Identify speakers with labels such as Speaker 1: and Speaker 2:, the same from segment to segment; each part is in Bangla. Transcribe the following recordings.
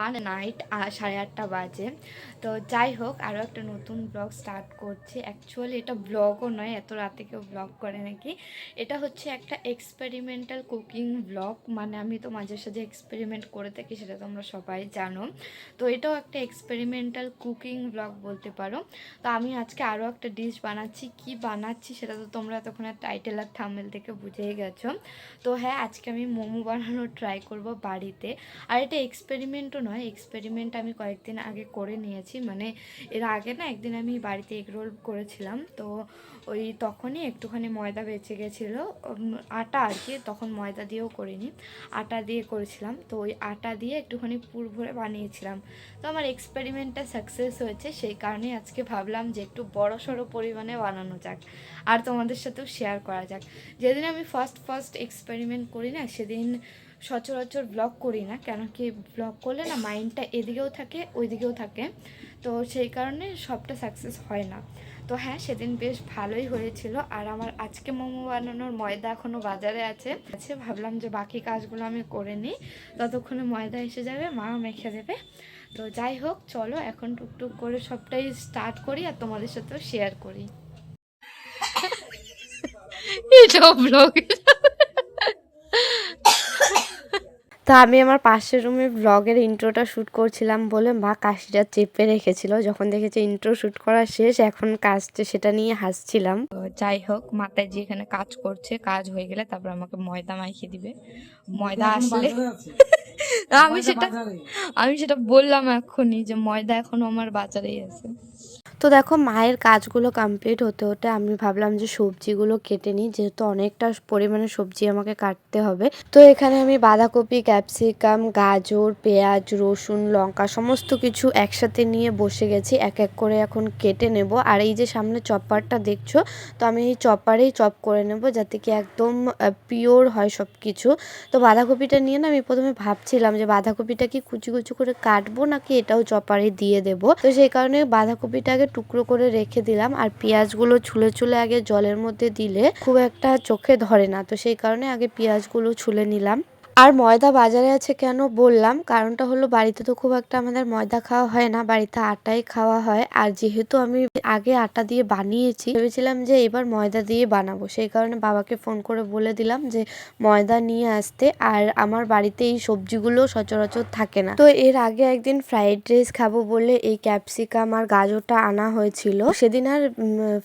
Speaker 1: ওয়ান নাইট সাড়ে আটটা বাজে। তো যাই হোক আরও একটা নতুন ব্লগ স্টার্ট করছি। অ্যাকচুয়ালি এটা ব্লগও নয়, এত রাতে কেউ ব্লগ করে নাকি? এটা হচ্ছে একটা এক্সপেরিমেন্টাল কুকিং ব্লগ মানে আমি তো মাঝে সাঝে এক্সপেরিমেন্ট করে থাকি, সেটা তোমরা সবাই জানো। তো এটাও একটা এক্সপেরিমেন্টাল কুকিং ব্লগ বলতে পারো। তো আমি আজকে আরও একটা ডিশ বানাচ্ছি। কি বানাচ্ছি সেটা তো তোমরা তখন টাইটেল আর থামেল থেকে বুঝেই গেছো। তো হ্যাঁ আজকে আমি মোমো বানানো ট্রাই করব বাড়িতে। আর এটা এক্সপেরিমেন্টও নয় এক্সপেরিমেন্ট আমি কয়েকদিন আগে করে নিয়েছি। মানে এর আগে না একদিন আমি বাড়িতে এগরোল করেছিলাম, তো ওই তখনই একটুখানি ময়দা বেঁচে গেছিল। আটা আর কি, তখন ময়দা দিয়েও করিনি, আটা দিয়ে করেছিলাম। তো ওই আটা দিয়ে একটুখানি পুর ভরে বানিয়েছিলাম। তো আমার এক্সপেরিমেন্টটা সাকসেস হয়েছে, সেই কারণে আজকে ভাবলাম যে একটু বড় সড়ো পরিমাণে বানানো যাক, আর তোমাদের সাথেও শেয়ার করা যাক। যেদিন আমি ফার্স্ট ফার্স্ট এক্সপেরিমেন্ট করি না, সেদিন সচরাচর ব্লগ করি না, কেন কি ব্লগ করলে না মাইন্ডটা এদিকেও থাকে, ওইদিকেও থাকে। তো সেই কারণে সবটা সাকসেস হয় না। তো হ্যাঁ সেদিন বেশ ভালোই হয়েছিল। আর আমার আজকে মোমো বানানোর ময়দা এখনও বাজারে আছে। আছে, ভাবলাম যে বাকি কাজগুলো আমি করে নিই। ততক্ষণে ময়দা এসে যাবে মা মেখে দেবে। তো যাই হোক, চলো এখন টুকটুক করে সবটাই স্টার্ট করি আর তোমাদের সাথেও শেয়ার করি। এটা ব্লগ তো আমি আমার পাশের রুমে ব্লগের ইন্ট্রোটা শ্যুট করছিলাম বলে মা কাশিটা চেপে রেখেছিল। যখন দেখেছে ইন্ট্রো শ্যুট করা শেষ এখন কাজটা সেটা নিয়ে হাসছিলাম। তো যাই হোক মাথায় যে এখানে কাজ করছে কাজ হয়ে গেলে তারপর আমাকে ময়দা মাখিয়ে দিবে। ময়দা আসলে আমি সেটা আমি সেটা বললাম এখনই যে ময়দা এখনও আমার বাজারেই আছে। তো দেখো মায়ের কাজগুলো কমপ্লিট হতে হতে আমি ভাবলাম যে সবজিগুলো কেটে নিই, যেহেতু অনেকটা পরিমাণে সবজি আমাকে কাটতে হবে। তো এখানে আমি বাঁধাকপি, ক্যাপসিকাম, গাজর, পেঁয়াজ, রসুন, লঙ্কা সমস্ত কিছু একসাথে নিয়ে বসে গেছি, এক এক করে এখন কেটে নেব। আর এই যে সামনে চপারটা দেখছ, তো আমি এই চপারেই চপ করে নেব যাতে কি একদম পিওর হয় সব কিছু তো বাঁধাকপিটা নিয়ে না আমি প্রথমে ভাবছিলাম যে বাঁধাকপিটা কি কুচি কুচি করে কাটবো নাকি এটাও চপারে দিয়ে দেব। তো সেই কারণে বাঁধাকপিটা আগে টুকরো করে রেখে দিলাম আর পেঁয়াজগুলো ছুলে ছুলে আগে জলের মধ্যে দিলে খুব একটা চোখে ধরে না। তো সেই কারণে আগে পেঁয়াজগুলো ছুলে নিলাম। আর ময়দা বাজারে আছে কেন বললাম? কারণটা হলো বাড়িতে তো খুব একটা আমাদের ময়দা খাওয়া হয় না, বাড়িতে আটাই খাওয়া হয়। আর যেহেতু আমি আগে আটা দিয়ে বানিয়েছি, ভেবেছিলাম যে এবার ময়দা দিয়ে বানাবো। সেই কারণে বাবাকে ফোন করে বলে দিলাম যে ময়দা নিয়ে আসতে। আর আমার বাড়িতে এই সবজিগুলো সচরাচর থাকে না। তো এর আগে একদিন ফ্রাইড রাইস খাব বলে এই ক্যাপসিকাম আর গাজরটা আনা হয়েছিল। সেদিন আর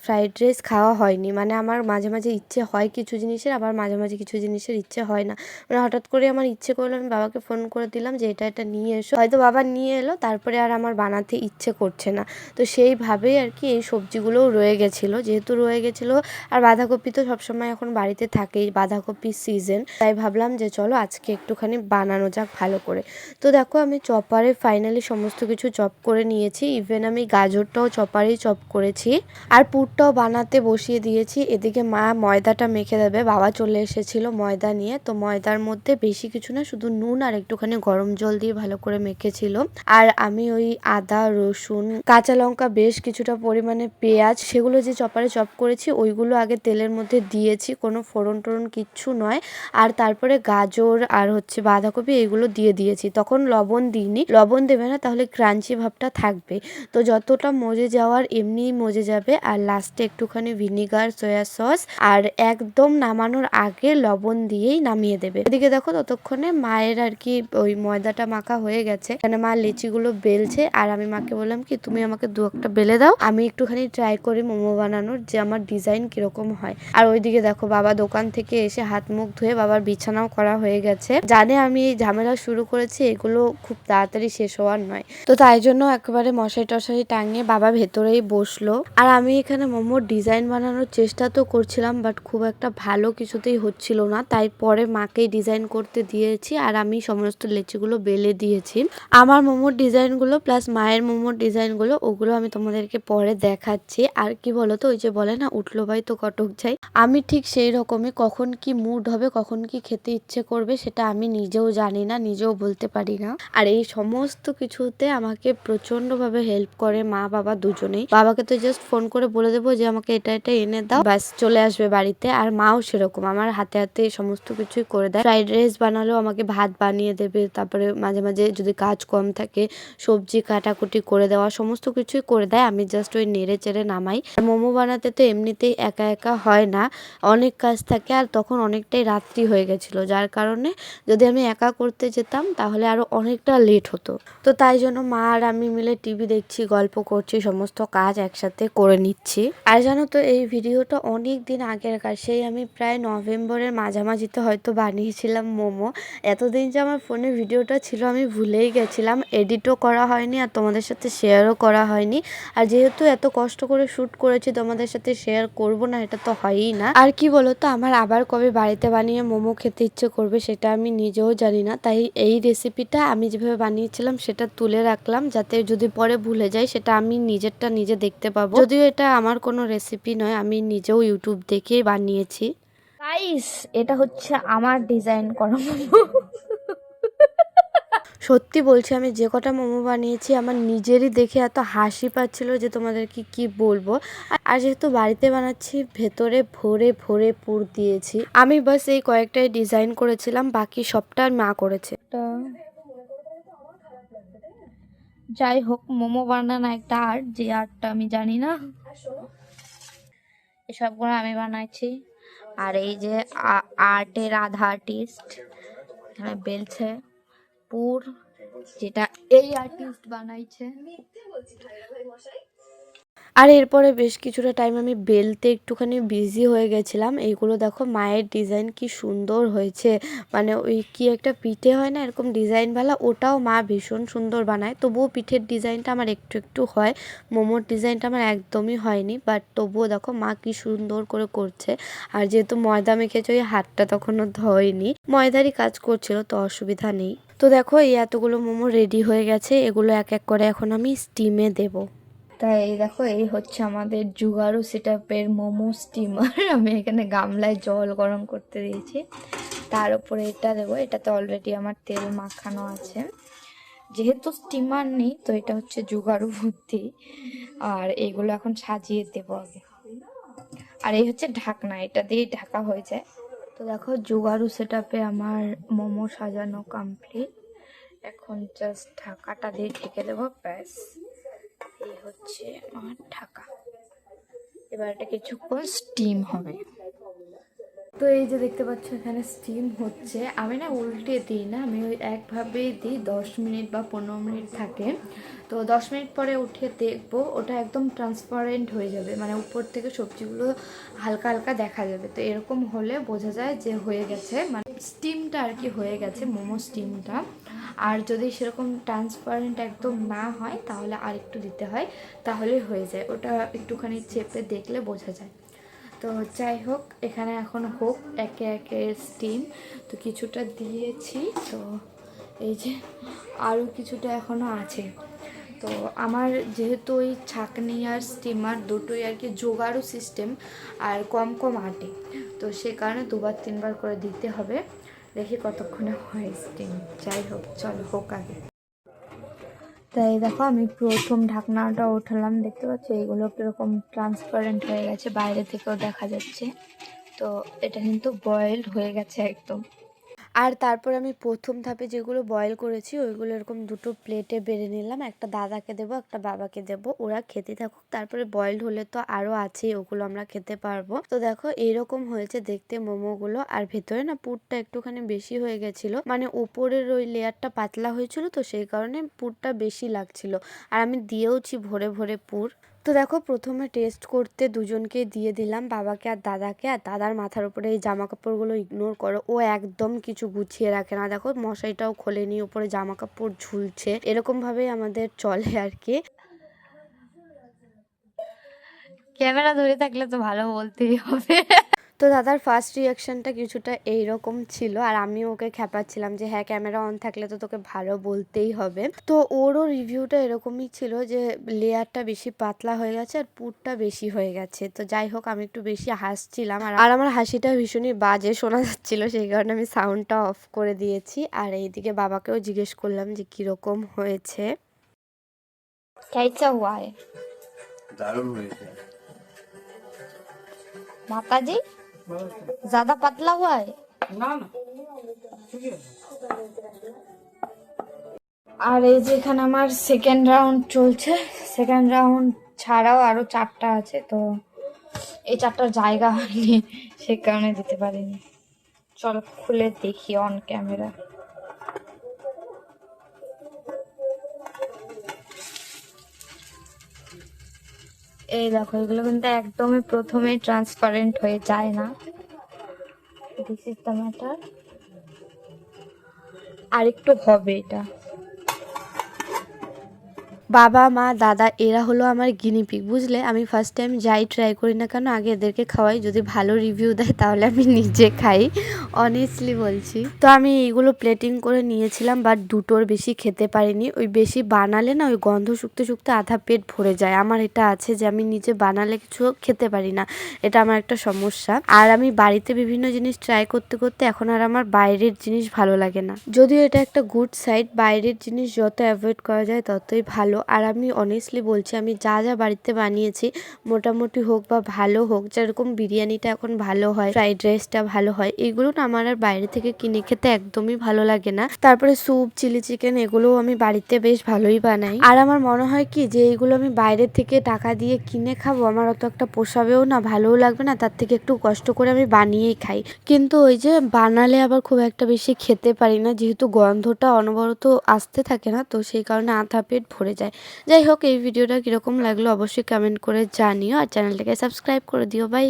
Speaker 1: ফ্রাইড রাইস খাওয়া হয়নি। মানে আমার মাঝে মাঝে ইচ্ছে হয় কিছু জিনিসের, আবার মাঝে মাঝে কিছু জিনিসের ইচ্ছে হয় না। মানে হঠাৎ করে আমার ইচ্ছে করল আমি বাবাকে ফোন করে দিলাম যে, এটা এটা নিয়ে এসো। হয়তো বাবা নিয়ে এলো, তারপরে আর আমার বানাতে ইচ্ছে করছে না। তো সেইভাবেই আর কি এই সবজিগুলোও রয়ে গেছিল। যেহেতু রয়ে গেছিল, আর বাঁধাকপি তো সবসময় এখন বাড়িতে থাকেই বাঁধাকপির সিজন তাই ভাবলাম যে, চলো আজকে একটুখানি বানানো যাক ভালো করে। তো দেখো আমি চপারে ফাইনালি সমস্ত কিছু চপ করে নিয়েছি। ইভেন আমি গাজরটাও চপারেই চপ করেছি। আর পুরটাও বানাতে বসিয়ে দিয়েছি। এদিকে মা ময়দাটা মেখে দেবে। বাবা চলে এসেছিল ময়দা নিয়ে। তো ময়দার মধ্যে বেশি কিছু না, শুধু নুন আর একটুখানি গরম জল দিয়ে ভালো করে মেখেছিল। আর আমি ওই আদা, রসুন, কাঁচা লঙ্কা বেশ কিছুটা পরিমাণে পেঁয়াজ সেগুলো যে চপারে চপ করেছি, ওইগুলো আগে তেলের মধ্যে দিয়েছি, কোনো ফোড়ন টোড়ন কিচ্ছু নয়। আর তারপরে গাজর আর হচ্ছে বাঁধাকপি এগুলো দিয়ে দিয়েছি। তখন লবণ দিইনি, লবণ দেবে না, তাহলে ক্রাঞ্চি ভাবটা থাকবে। তো যতটা মজে যাওয়ার এমনিই মজে যাবে। আর লাস্টে একটুখানি ভিনিগার, সয়া সস, আর একদম নামানোর আগে লবণ দিয়েই নামিয়ে দেবে। এদিকে দেখো ততক্ষণে মায়ের আর কি ওই ময়দাটা মাখা হয়ে গেছে। এখানে মা লেচিগুলো বেলছে আর আমি মাকে বললাম কি, তুমি আমাকে দু একটা বেলে দাও। আমি একটুখানি ট্রাই করি মোমো বানানোর যে আমার ডিজাইন কীরকম হয়। আর ওইদিকে দেখো বাবা দোকান থেকে এসে হাত মুখ ধুয়ে বাবার বিছানাও করা হয়ে গেছে। জানে আমি এই ঝামেলা শুরু করেছি, এগুলো খুব তাড়াতাড়ি শেষ হওয়ার নয়। তো তাই জন্য একেবারে মশাই টশাই টাঙিয়ে বাবা ভেতরেই বসল। আর আমি এখানে মোমোর ডিজাইন বানানোর চেষ্টা তো করছিলাম বাট খুব একটা ভালো কিছুতেই হচ্ছিল না। তাই পরে মাকেই ডিজাইন করতে দিয়েছি আর আমি সমস্ত লেচিগুলো বেলে দিয়েছি। আমার মোমোর ডিজাইনগুলো প্লাস মায়ের মোমোর ডিজাইনগুলো, ওগুলো আমি তোমাদেরকে পরে দেখাচ্ছি। আর কি বলতো, ওই যে বলে না, উঠল ভাই তো কটক যাই। আমি ঠিক সেই রকমই, কখন কি মুড হবে, কখন কি খেতে ইচ্ছে করবে, সেটা আমি নিজেও জানি না, নিজেও বলতে পারি না। আর এই সমস্ত কিছুতে আমাকে প্রচন্ডভাবে হেল্প করে মা, বাবা দুজনেই। বাবাকে তো জাস্ট ফোন করে বলে দেবো যে, আমাকে এটা এটা এনে দাও। ব্যাস চলে আসবে বাড়িতে, আর মাও সেরকম। আমার হাতে হাতে সমস্ত কিছুই করে দেয়। ফ্রাইড রাইস বানালেও আমাকে ভাত বানিয়ে দেবে, তারপরে মাঝে মাঝে যদি কাজ কম থাকে, সবজি কাটাকুটি করে দেওয়া, সমস্ত কিছুই করে দেয়, আমি জাস্ট ওই নেড়ে চেড়ে নামাই। মোমো বানাতে তো এমনিতেই একা একা হয় না, অনেক কাজ থাকে, আর তখন অনেকটাই রাত্রি হয়ে গেছিল, যার কারণে যদি আমি একা করতে যেতাম, তাহলে আরও অনেকটা লেট হতো। তো তাই জন্য মা আর আমি মিলে টিভি দেখছি, গল্প করছি, সমস্ত কাজ একসাথে করে নিচ্ছি। আর জানো তো, এই ভিডিওটা অনেক দিন আগের কাজ, সেই আমি প্রায় নভেম্বরের মাঝামাঝিতে হয়তো বানিয়েছিলাম মোমো। এতদিন যে আমার ফোনে ভিডিওটা ছিল, আমি ভুলেই গেছিলাম। এডিটও করা হয়নি আর তোমাদের সাথে শেয়ারও করা হয়নি। আর যেহেতু এত কষ্ট করে শ্যুট করেছি, তোমাদের সাথে শেয়ার করব না, এটা তো হয়ই না। আর কি বলো তো আমার আবার কবে বাড়িতে বানিয়ে মোমো খেতে ইচ্ছে করবে, সেটা আমি নিজেও জানি না। তাই এই রেসিপিটা আমি যেভাবে বানিয়েছিলাম, সেটা তুলে রাখলাম, যাতে যদি পরে ভুলে যাই, সেটা আমি নিজেরটা নিজে দেখতে পাবো। যদিও এটা আমার কোনো রেসিপি নয়, আমি নিজেও ইউটিউব দেখেই বানিয়েছি।
Speaker 2: গাইস এটা হচ্ছে আমার ডিজাইন করা মোমো
Speaker 1: সত্যি বলছি আমি যে কটা মোমো বানিয়েছি আমার নিজেরই দেখে এত হাসি পাচ্ছিল যে তোমাদেরকে কি বলব। আর- যেহেতু বাড়িতে বানাচ্ছি ভেতরে ভরে ভরে পুর দিয়েছি। আমি বাস এই কয়েকটাই ডিজাইন করেছিলাম বাকি সবটা মা করেছে।
Speaker 2: যাই হোক মোমো বানানো একটা আর্ট যে আর্টটা আমি জানি না। এসবগুলো আমি বানাইছি। আর এই যে আর্টের আধা আর্টিস্ট এখানে বেলছে পুর যেটা এই আর্টিস্ট বানাইছে।
Speaker 1: আর এরপরে বেশ কিছুটা টাইম আমি বেলতে একটুখানি বিজি হয়ে গেছিলাম। এইগুলো দেখো মায়ের ডিজাইন কি সুন্দর হয়েছে। মানে ওই কি একটা পিঠে হয় না এরকম ডিজাইনওয়ালা ওটাও মা ভীষণ সুন্দর বানায়। তবুও পিঠের ডিজাইনটা আমার একটু একটু হয়। মোমোর ডিজাইনটা আমার একদমই হয়নি। বাট তবুও দেখো মা কি সুন্দর করে করছে। আর যেহেতু ময়দা মেখেছে ওই হাতটা তখনও ধয়নি। ময়দারই কাজ করছিল, তো অসুবিধা নেই। তো দেখো এই এতগুলো মোমো রেডি হয়ে গেছে। এগুলো এক এক করে এখন আমি স্টিমে দেবো।
Speaker 2: তাই দেখো, এই হচ্ছে আমাদের জুগারু সেটআপের মোমো স্টিমার আমি এখানে গামলায় জল গরম করতে দিয়েছি। তার উপরে এটা দেবো, এটাতে অলরেডি আমার তেল মাখানো আছে। যেহেতু স্টিমার নেই, তো এটা হচ্ছে জুগারু বুদ্ধি। আর এগুলো এখন সাজিয়ে দেবো আগে। আর এই হচ্ছে ঢাকনা, এটা দিয়ে ঢাকা হয়ে যায়। তো দেখো, জুগারু সেটআপে আমার মোমো সাজানো কমপ্লিট এখন জাস্ট ঢাকাটা দিয়ে ঢেকে দেবো, ব্যাস। এই হচ্ছে আমার ঢাকা। এবার এটা কিছুক্ষণ স্টিম হবে। তো এই যে দেখতে পাচ্ছ এখানে স্টিম হচ্ছে। আমি না উল্টে দিই না, আমি ওই একভাবেই দিই, দশ মিনিট বা পনেরো মিনিট থাকে। তো দশ মিনিট পরে উঠে দেখব, ওটা একদম ট্রান্সপারেন্ট হয়ে যাবে মানে উপর থেকে সবজিগুলো হালকা হালকা দেখা যাবে। তো এরকম হলে বোঝা যায় যে হয়ে গেছে। মানে স্টিমটা আর কি হয়ে গেছে, মোমো স্টিমটা আর যদি সেরকম ট্রান্সপারেন্ট একদম না হয়, তাহলে আর একটু দিতে হয়, তাহলে হয়ে যায়। ওটা একটুখানি চেপে দেখলে বোঝা যায়। তো যাই হোক, এখানে এখন হোক, একে একে স্টিম তো কিছুটা দিয়েছি, তো এই যে আরও কিছুটা এখনও আছে। তো আমার যেহেতু ওই ছাকনি আর স্টিমার দুটোই আর কি জোগাড়ও সিস্টেম আর কম কম আটে। তো সে কারণে দুবার, তিনবার করে দিতে হবে। দেখি কতক্ষণে হয় স্টিম। যাই হোক, চলো, হোক আগে। তাই দেখো, আমি প্রথম ঢাকনাটা উঠালাম দেখতে পাচ্ছি? এইগুলো কীরকম ট্রান্সপারেন্ট হয়ে গেছে, বাইরে থেকেও দেখা যাচ্ছে। তো এটা কিন্তু বয়েলড হয়ে গেছে একদম।
Speaker 1: আর তারপর আমি প্রথম ধাপে যেগুলো বয়েল করেছি, ওইগুলো এরকম দুটো প্লেটে বেড়ে নিলাম। একটা দাদাকে দেবো, একটা বাবাকে দেবো। ওরা খেতে থাকুক, তারপরে বয়েলড হলে তো আরও আছেই, ওগুলো আমরা খেতে পারব। তো দেখো, এরকম হয়েছে দেখতে মোমোগুলো। আর ভেতরে না পুরটা একটুখানি বেশি হয়ে গেছিল। মানে ওপরের ওই লেয়ারটা পাতলা হয়েছিল তো, সেই কারণে পুরটা বেশি লাগছিল। আর আমি দিয়েওছি ভরে ভরে পুর। তো দেখো প্রথমে টেস্ট করতে দুজনকে দিয়ে দিলাম, বাবাকে আর দাদাকে, আর দাদার মাথার উপরে এই জামা কাপড়গুলো ইগনোর করো। ও একদম কিছু গুছিয়ে রাখে না। দেখো মশাইটাও খোলেনি উপরে জামা কাপড় ঝুলছে। এরকমভাবেই আমাদের চলে আর কি।
Speaker 2: ক্যামেরা ধরে থাকলে তো ভালো বলতেই হবে।
Speaker 1: তো দাদার ফার্স্ট রিয়াকশানটা কিছুটা এইরকম ছিল আর আমি ওকে খেপাচ্ছিলাম যে হ্যাঁ ক্যামেরা অন থাকলে তো তোকে ভালো বলতেই হবে। তো ওরও রিভিউটা এরকমই ছিল যে লেয়ারটা বেশি পাতলা হয়ে গেছে আর পুরটা বেশি হয়ে গেছে। তো যাই হোক আমি একটু বেশি হাসছিলাম আর আর আমার হাসিটা ভীষণই বাজে শোনা যাচ্ছিল সেই কারণে আমি সাউন্ডটা অফ করে দিয়েছি। আর এইদিকে বাবাকেও জিজ্ঞেস করলাম যে কীরকম হয়েছে?
Speaker 3: দারুণ হয়েছে।
Speaker 2: মাতাজি ज्यादा पतला हुआ है
Speaker 3: না না
Speaker 2: আর এই যে এখানে আমার সেকেন্ড রাউন্ড চলছে সেকেন্ড রাউন্ড ছাড়াও আরো চারটা আছে তো এই চারটার জায়গা হয়নি সে কারণে দিতে পারিনি চলো খুলে দেখি অন ক্যামেরা এই দেখো, এগুলো কিন্তু একদমই প্রথমে ট্রান্সপারেন্ট হয়ে যায় না। দিস ইজ দ্য ম্যাটার আর একটু হবে এটা।
Speaker 1: বাবা, মা, দাদা, এরা হলো আমার গিনিপিক বুঝলে? আমি ফার্স্ট টাইম যাই ট্রাই করি না কেন, আগে এদেরকে খাওয়াই। যদি ভালো রিভিউ দেয়, তাহলে আমি নিজে খাই। অনেস্টলি বলছি। তো আমি এইগুলো প্লেটিং করে নিয়েছিলাম বাট দুটোর বেশি খেতে পারিনি। ওই বেশি বানালে না, ওই গন্ধ শুকতে শুকতে আধা পেট ভরে যায়। আমার এটা আছে যে, আমি নিজে বানালে কিছু খেতে পারি না। এটা আমার একটা সমস্যা। আর আমি বাড়িতে বিভিন্ন জিনিস ট্রাই করতে করতে এখন আর আমার বাইরের জিনিস ভালো লাগে না। যদিও এটা একটা গুড সাইড বাইরের জিনিস যত অ্যাভয়েড করা যায় ততই ভালো। আর আমি অনেস্টলি বলছি, আমি যা যা বাড়িতে বানিয়েছি, মোটামুটি হোক বা ভালো হোক, যেরকম বিরিয়ানিটা এখন ভালো হয় ফ্রাইড রাইসটা ভালো হয়, এগুলো না আমার আর বাইরে থেকে কিনে খেতে একদমই ভালো লাগে না। তারপরে স্যুপ চিলি চিকেন এগুলোও আমি বাড়িতে বেশ ভালোই বানাই। আর আমার মনে হয় কি যে এইগুলো আমি বাইরে থেকে টাকা দিয়ে কিনে খাব আমার অত একটা পোষাবেও না, ভালোও লাগবে না, তার থেকে একটু কষ্ট করে আমি বানিয়েই খাই। কিন্তু ওই যে বানালে আবার খুব একটা বেশি খেতে পারি না, যেহেতু গন্ধটা অনবরত আসতে থাকে না, তো সেই কারণে আধা পেট ভরে যায়। যাই হোক, এই ভিডিওটা কীরকম লাগল অবশ্যই কমেন্ট করে জানিও, আর চ্যানেলটাকে সাবস্ক্রাইব করে দিও বাই